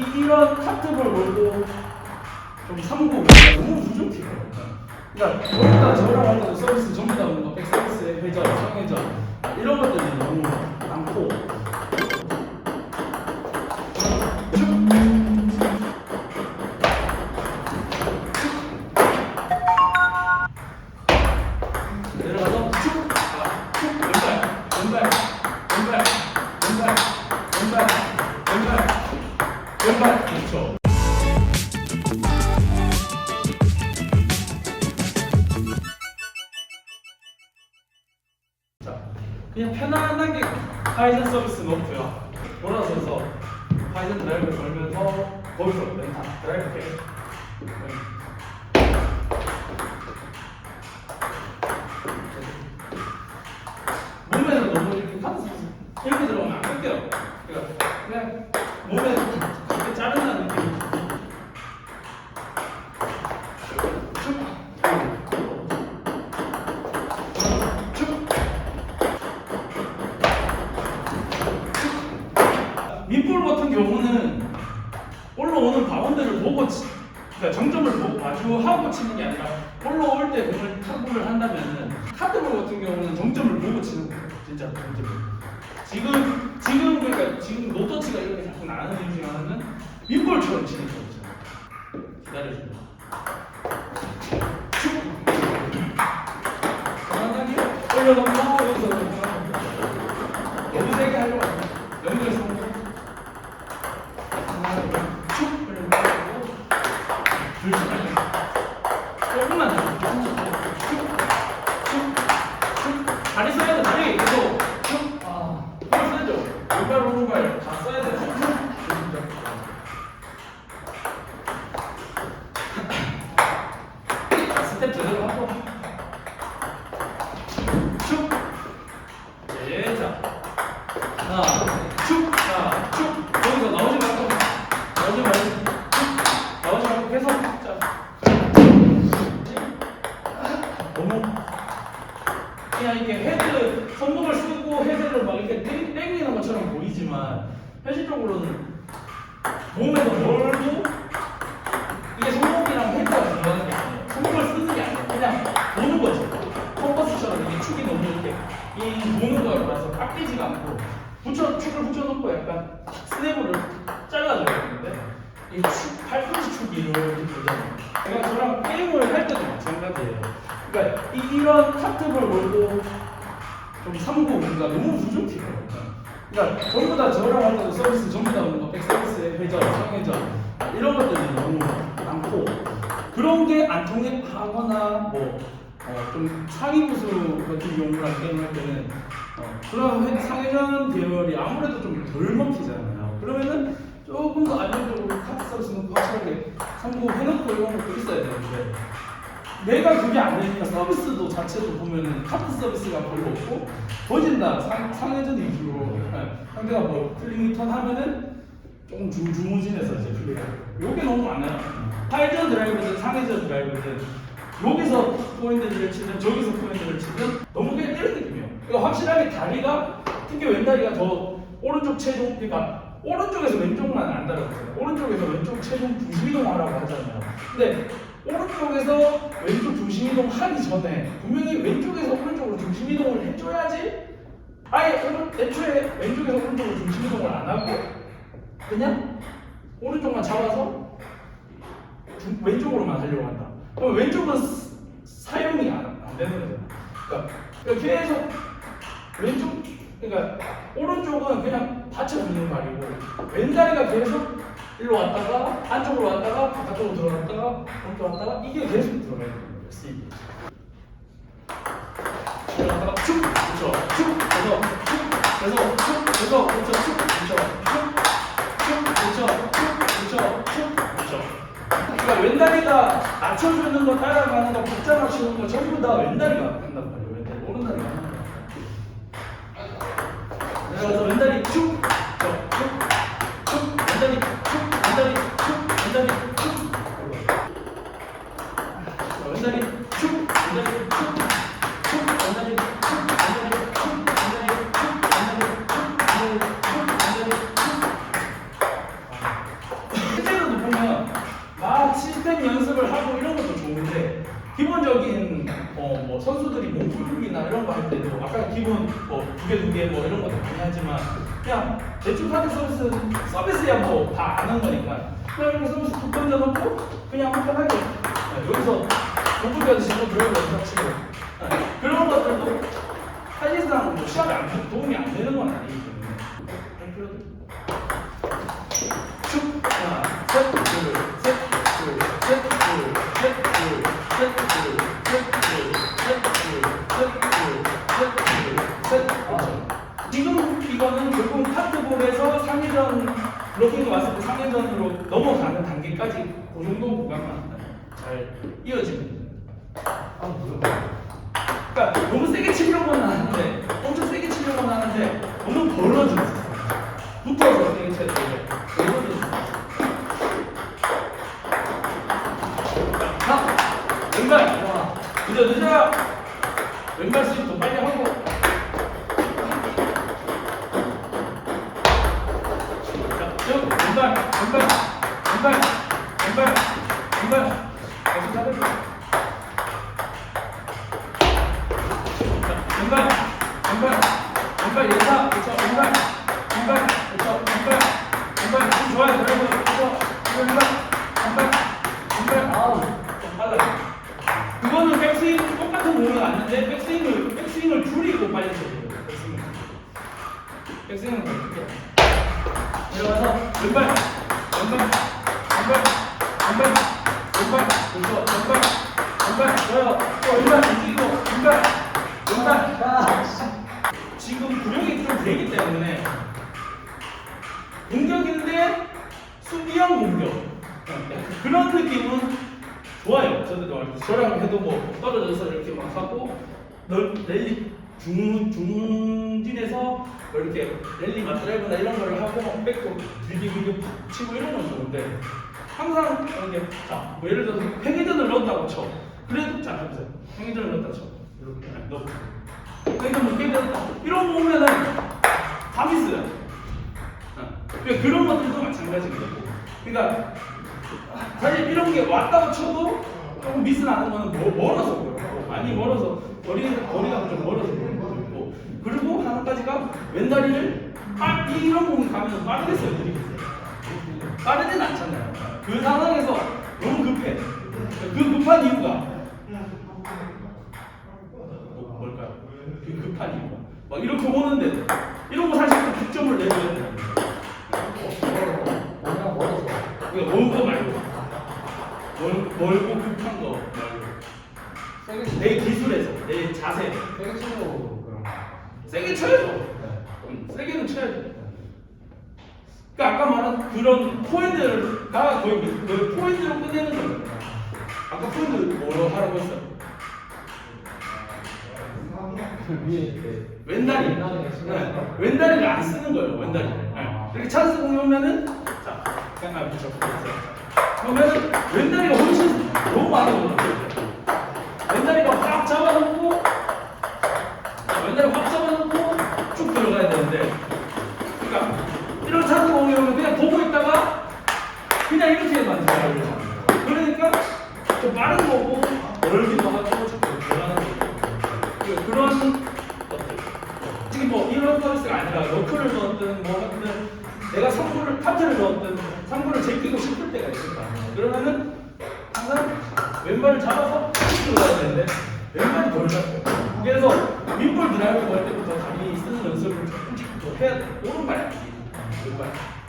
이, 이런 카트볼 롤도 좀 삼고 너무 부족해요. 그러니까 거기다 저랑 할 때도 서비스 전부 다 뭔가 백서비스 회전, 상회전 이런 것들이 너무 많고 그냥 편안하게 카이센 서비스 넣고요. 돌아서서 카이센 드라이브 걸면서 거기서 렌타 드라이브 해. 몸에서 너무 이렇게 카드 이렇게 들어가면 안 끊겨요. 그러니까 그냥 몸에 이렇게 자른다는 느낌이 쭉, 쭉, 밑볼 같은 경우는 올라오는 바운드를 보고 치, 그러니까 정점을 보고 마주하고 치는 게 아니라 올라올 때 공을 타구를 한다면은 카드볼 같은 경우는 정점을 보고 치는 거예요. 진짜 정점을. 지금 지금 그러니까 지금 노터치가 이렇게 자꾸 나는 이유 중 하나는 밑볼처럼 치는 거죠. 기다려줍니다. 쭉. 편안하게 올려놓고 여기서 넘어가면 돼요. 너무 세게 하려고 하면 연결해서 쭉 올려놓고 줄지 말고 조금만 더 쭉쭉쭉 다리 써야 돼 다리 계속 쭉아 이걸 써야죠 왼발 오른발 다 써야 돼 자, 스텝 제대로 하고 쭉 예, 자. 하나, 쭉, 자, 쭉. 거기서 나오지 말고, 나오지 말고, 쭉, 나오지 말고 계속. 자. 너무 그냥 이렇게 헤드 손목을 쓰고 헤드를 막 이렇게 땡, 땡기는 보이지만 현실적으로는 몸에서 멀고 이게 손목이랑 헤드가 들어가는 게 아니에요. 손목을 쓰는 게 아니에요. 그냥 보는 거죠. 컴퍼스처럼 이게 축이 너무 이렇게 이 보는 거에 따라서 깎이지가 않고 붙여 축을 붙여놓고 약간 스냅으로 잘라줘야 되는데 이 축, 팔꿈치 축이 이렇게 되잖아요. 제가 저랑 게임을 할 때도 마찬가지예요. 그러니까 이, 이런 카트볼 롤도 좀 삼고 뭔가 너무 부족해요. 그러니까 전부 다 저랑 할 때도 서비스 전부 다 뭔가 백서비스 회전, 상회전 이런 것들이 너무 많고 그런 게 안 통하거나 뭐좀 상위 부수 같은 경우랑 게임할 때는 어, 그런 회- 상회전 계열이 아무래도 좀 덜 먹히잖아요. 그러면은 조금 더 안정적으로 카트 서비스는 확실하게 참고해놓고 이런 것도 있어야 되는데 내가 그게 안 되니까 서비스도 자체도 보면은 카트 서비스가 별로 없고 거진 다 상, 상회전 위주로 예, 상대가 뭐 클릭 리턴 하면은 조금 중중무진해서 이제 플레이가 요게 너무 많아요. 하회전 드라이브든 상회전 드라이브든 여기서 포인트를 치든 저기서 포인트를 치든 너무 그냥 이런 느낌이에요. 이거 확실하게 다리가 특히 왼다리가 더 오른쪽 체중 그러니까 오른쪽에서 왼쪽만 했잖아요. 오른쪽에서 왼쪽 체중 중심 이동하라고 하잖아요. 근데 오른쪽에서 왼쪽 중심 이동 하기 전에 분명히 왼쪽에서 오른쪽으로 중심 이동을 해줘야지 아예 오른, 애초에 왼쪽에서 오른쪽으로 중심 이동을 안 하고 그냥 오른쪽만 잡아서 중- 왼쪽으로만 하려고 한다. 그럼 왼쪽은 스- 사용이 안, 안 되는 거잖아. 그러니까, 그러니까 계속 왼쪽, 그러니까 오른쪽은 그냥 받쳐주는 말이고 왼다리가 계속 일로 왔다가 안쪽으로 왔다가 바깥쪽으로 들어갔다가 오른쪽 왔다가 이게 계속 들어가야 거예요. C. 들어갔다가 쭉, 그렇죠. 쭉, 그래서 쭉, 그래서 쭉, 그래서 그렇죠. 쭉, 그렇죠. 쭉, 쭉, 그렇죠. 쭉, 그렇죠. 쭉, 그렇죠. 그러니까 왼다리가 낮춰주는 거 따라가는 거 맞추는 거 전부 다 왼다리가 한단 말이에요. 왼다리 오른다리가. 그래서 왼다리 쭉, 기본적인 어, 뭐 선수들이 몸풀기나 이런 거 할 때도 아까 기본 뭐두 개두개 뭐 이런 것도 많이 하지만 그냥 대충 카드 서비스 서비스야 뭐 다 아는 거니까. 그냥 이렇게 서비스 툭 던져놓고 그냥 편하게. 네, 여기서 공부까지 지금 들어오고 치고. 네, 그런 것들도 사실상 뭐 시합에 안, 도움이 안 되는 건 아니기 때문에 지금 이거는 결국 카트볼에서 3회전 블로킹이 왔을 때 3회전으로 넘어가는 단계까지 그 정도 구간만 잘 이어지면 아? 그러니까 너무 세게 치려고는 하는데 엄청 세게 치려고는 하는데 너무 벌어지고 있어요. 붙어서 세게 쳐야 되는데 벌어지고 있어요. 자, 왼발 와, 늦어 늦어 왼발 스윙 더 빨리 하고 자, 쭉 왼발 왼발 왼발 왼발 왼발 계속 잡아줘 자, 왼발 왼발 왼발 예사 그렇죠 왼발 왼발 그렇죠 왼발 왼발 좀 좋아요 그래도 그렇죠 왼발 왼발 왼발 아우 좀 빨라요 그거는 백스윙 똑같은 공은 아닌데 백스윙을 백스윙을 줄이고 빨리 쳐야 돼요. 백스윙 백스윙은 더 크게 들어가서 왼발 왼발 왼발 왼발 왼발 그렇죠 왼발 왼발 좋아요. 또 왼발 움직이고 왼발 왼발. 지금 구력이 좀 되기 때문에 공격인데 수비형 공격. 네, 그런 느낌은 좋아요. 저도 저랑 해도 뭐 떨어져서 이렇게 막 하고 널 랠리 중 중진에서 뭐 이렇게 랠리 맞드라이브나 이런 걸 하고 막 뺏고 들기 들기 푹 치고 이런 건 좋은데 항상 이렇게 자 뭐 예를 들어서 팽이전을 넣었다고 쳐 그래도 자 해보세요 팽이전을 넣었다 쳐 이렇게 넣고 못 깨졌다 이런 거 보면은 다 미스야. 어. 그러니까 그런 것들도 마찬가지인 거고. 그러니까 사실 이런 게 왔다고 쳐도 조금 미스 나는 거는 뭐- 멀어서 그렇고 많이 멀어서. 거리, 거리가 좀 멀어서 그런 것도 있고. 그리고 한 가지가. 왼다리를 아, 이런 공이 가면 돼 빠르진 않잖아요. 그 상황에서 너무 급해. 그 급한 이유가? 뭐- 뭘까요? 그 급한 이유가. 막 이렇게 오는데 이런 거 사실 득점을 내줘 멀, 멀고 급한 거 말고 세게 치. 내 기술에서 내 자세 세게 그런 거. 세게 쳐야죠 네. 음, 세게는 쳐야죠 그러니까 아까 말한 그런 포인트가 거의, 거의 포인트로 끝내는 거예요 아까 포인트 뭐로 하라고 했어요? 그 위에 이렇게. 왼다리 네. 왼다리를 안 쓰는 거예요 왼다리를 네. 이렇게 찬스 공이 오면은 자 그냥 아, 그쵸 그 러면 왼다리가 훨씬 너무 많이 올라가요. 왼다리가 확 잡아놓고 자, 왼다리 확 잡아놓고 쭉 들어가야 되는데 그러니까 이런 공이 오면 그냥 보고 있다가 그냥 이렇게 만들어요. 그러니까 좀 빠른 거고 멀기도 하고 들어가는 거고. 그- 그런 것들. 지금 뭐 이런 서비스가 아니라 너클을 넣었든 뭐 하든 내가 3구를 카트를 넣었든 3구를 제끼고 싶을 때가 있을 거 아니에요 그러면은 항상 왼발을 잡아서 들어가야 되는데 왼발이 덜 잡혀요. 그래서 윗볼 드라이브 할 때부터 다리 쓰는 연습을 조금씩 더 해야 돼요. 오른발 왼발